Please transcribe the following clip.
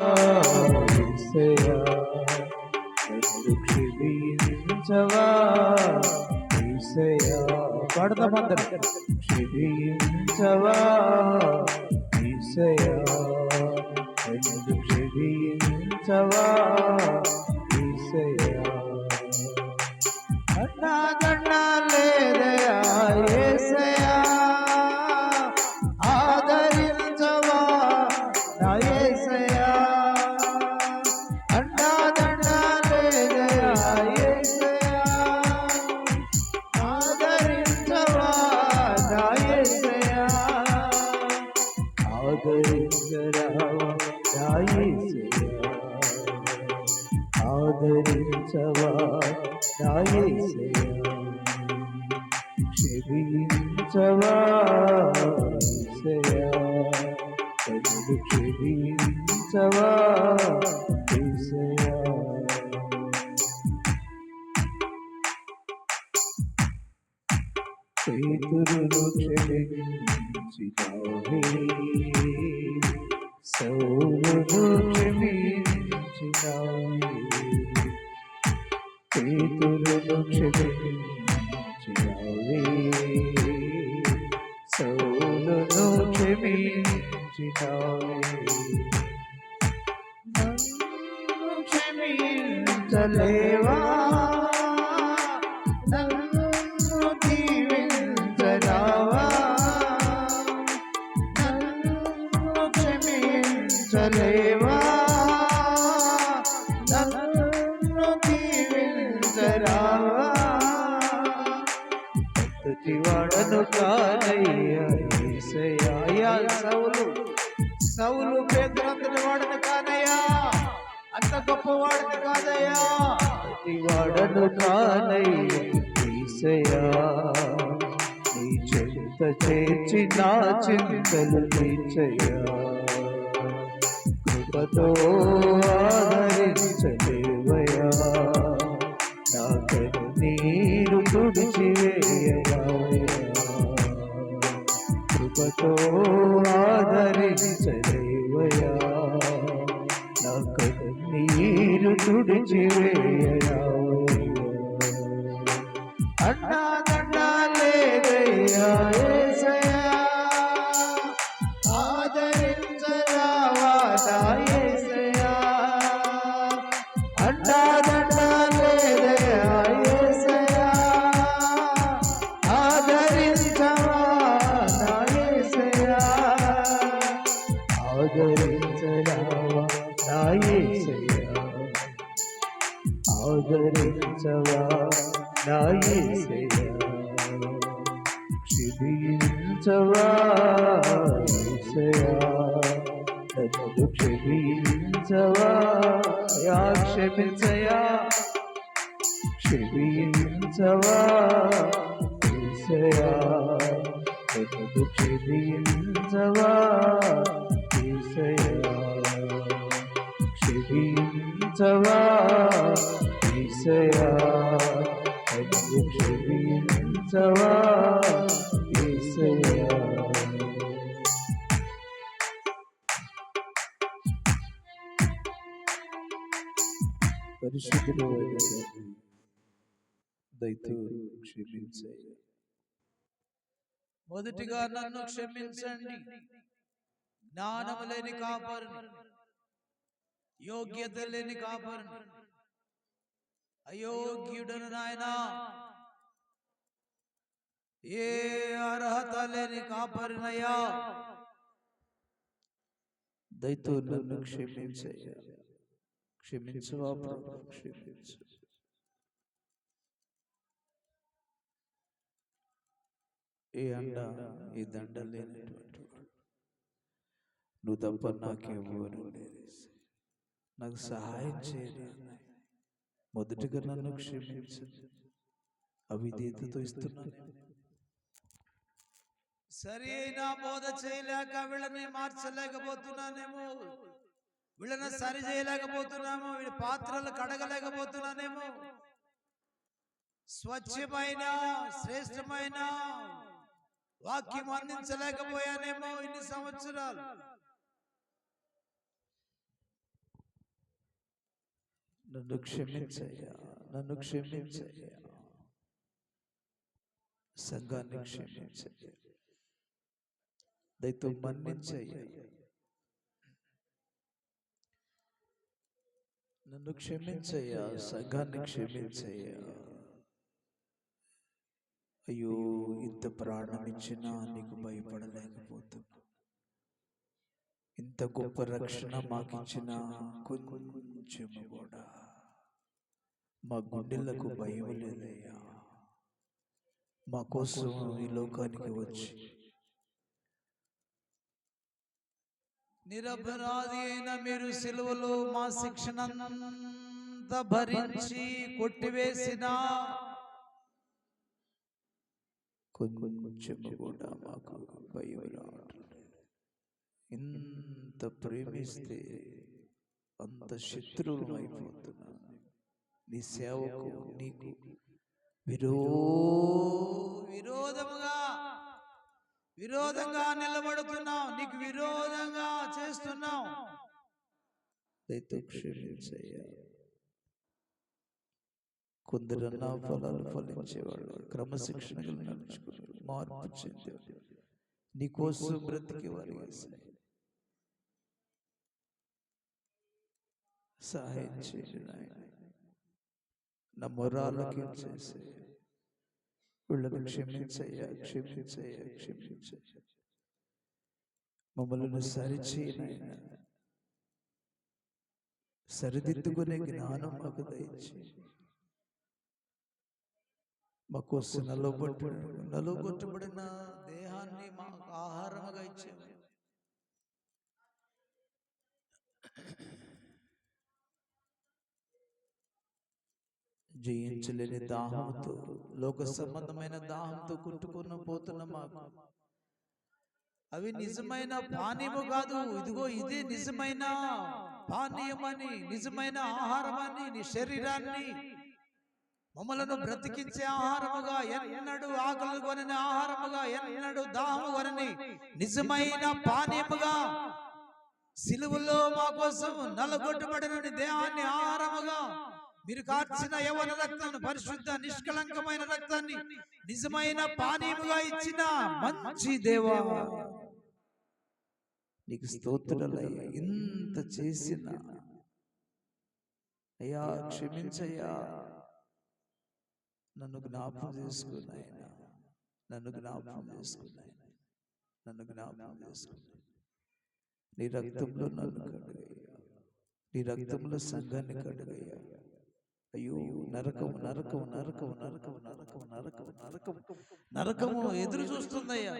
యేసయ్యా, నన్ను క్షమించవా యేసయ్యా. పాడదామందరం క్షమించవా ఆదరించవా? క్షమించవా? యేసయ్యా. క్షమించవా? పేతురును క్షమించినావే సౌలును క్షమించినావే పేతురును క్షమించినావే సౌలును క్షమించినావే క్షమించలేవా నన్ను నన్ను మొదటి వాడను కానయ్యా సౌలు సౌలు పేదలంతటి వాడను కానయ్యా అంత గొప్పవాడను కాదయ్యా. ప్రతి వాడను కానయ్యా నీ చెంత చేర్చి నా చింతలు తీర్చయ్యా. కృపతో ఆదరించలేవయ్యా అన్నా దండా లేదయ్యా ఆదరించవా నా క్షమించవా యేసయ్యా నన్ను క్షమించవా యా క్షమించయా క్షమించవా యేసయ్యా నన్ను క్షమించవా యేసయ్యా క్షమించవా యేసయ్యా క్షమించవా దయతో క్షమించయ్యా మొదటిగా నన్ను క్షమించండి. జ్ఞానము లేని కాపరిని యోగ్యత లేని కాపరిని అయోగ్యుడను నాయన. ఏ అర్హత లేని కాపరినయ్యా. దయతో నన్ను క్షమించయ్యా. క్షమించవా ప్రభు క్షమించు ఏ అండ ఈ దండ లేనటువంటి నువ్వు తప్ప నాకెవ్వరు లేరు నాకు సహాయం చేయను మొదటిగా నన్ను క్షమించు. అవిధేతతో ఇస్తున్నాను సరి అయిన బోధ చేయలేక వీళ్ళని మార్చలేకపోతున్నానేమో. వీళ్ళని సరి చేయలేకపోతున్నాము. వీళ్ళ పాత్రలు కడగలేకపోతున్నానేమో. స్వచ్ఛమైన శ్రేష్టమైన వాక్యం అందించలేకపోయానేమో ఇన్ని సంవత్సరాలు. నన్ను క్షమించయ్యా నన్ను క్షమించయ్యా. సంఘాన్ని క్షమించయ్యా. దయతో మన్నించయ్యా. నన్ను క్షమించయ్యా సంఘాన్ని క్షమించయ్యా. అయ్యో ఇంత ప్రాణం ఇచ్చినా నీకు భయపడలేకపోతున్నా. ఇంత గొప్ప రక్షణ మాకు ఇచ్చిన కొంచెము కూడా మా గుండెలకు భయం లేదయ్యా. మా కోసం ఈ లోకానికి వచ్చి. నిరపరాధి అయిన మీరు సిలువలో మా శిక్షణంతా భరించి కొట్టివేసిన. కొంచెము కూడా మాకు భయం రావట్లేదు. ఇంత ప్రేమిస్తే అంత శత్రువు అయిపోతున్నా. నీ సేవకు నీకు విరో విరోధముగా విరోధంగా నిలబడుతున్నాం నీకు విరోధంగా చేస్తున్నాం దయతో క్షమించయ్యా కొందరన్నా ఫలాలు ఫలించేవాళ్ళు క్రమశిక్షణగా నడుచుకుని మార్పు చెందేవాళ్ళు నీకోసం బ్రతికేవారు యేసయ్య. సహాయం చేయండి నా మొరాలకి చేసే వీళ్ళని క్షమించయ్యా క్షమించయ్యా క్షమించయ్యా మమ్మల్ని సరిచేయనైనా సరిదిద్దుకునే జ్ఞానం మాకు దయచి మా కోసం నలుగొట్టు నలుగొట్టబడిన దేహాన్ని మాకు ఆహారముగా ఇచ్చావు జయించలేని దాహంతో లోక సంబంధమైన దాహంతో కుట్టుకున్న పోతున్న మాకు. అవి నిజమైన పానీయము కాదు ఇదిగో ఇది నిజమైన పానీయమని నిజమైన ఆహారమని నీ శరీరాన్ని మమ్మలను బ్రతికించే ఆహారముగా ఎన్నడు ఆకలి కొనని ఆహారముగా ఎన్నడు దాహము కొనని నిజమైన పానీయముగా సిలువలో మా కోసం నలగొట్టబడిన దేహాన్ని ఆహారముగా మీరు కార్చిన యవన రక్తాన్ని పరిశుద్ధ నిష్కలంకమైన రక్తాన్ని నిజమైన పానీయముగా ఇచ్చిన మంచి దేవా. నీకు స్తోత్రాలయ్యా. ఇంత చేసిన అయ్యా క్షమించయ్యా. నన్ను జ్ఞాపకం చేసుకున్నాయన. నన్ను జ్ఞాపకం చేసుకున్నాయన. నన్ను జ్ఞాపకం చేసుకున్నాయి నీ రక్తంలో నన్ను కడుగయ్యా. నీ రక్తంలో సంఘాన్ని కడుగయ్యా. అయ్యో నరకం నరకం నరకం నరకం నరకం నరకం నరకం నరకము ఎదురు చూస్తుందయ్యా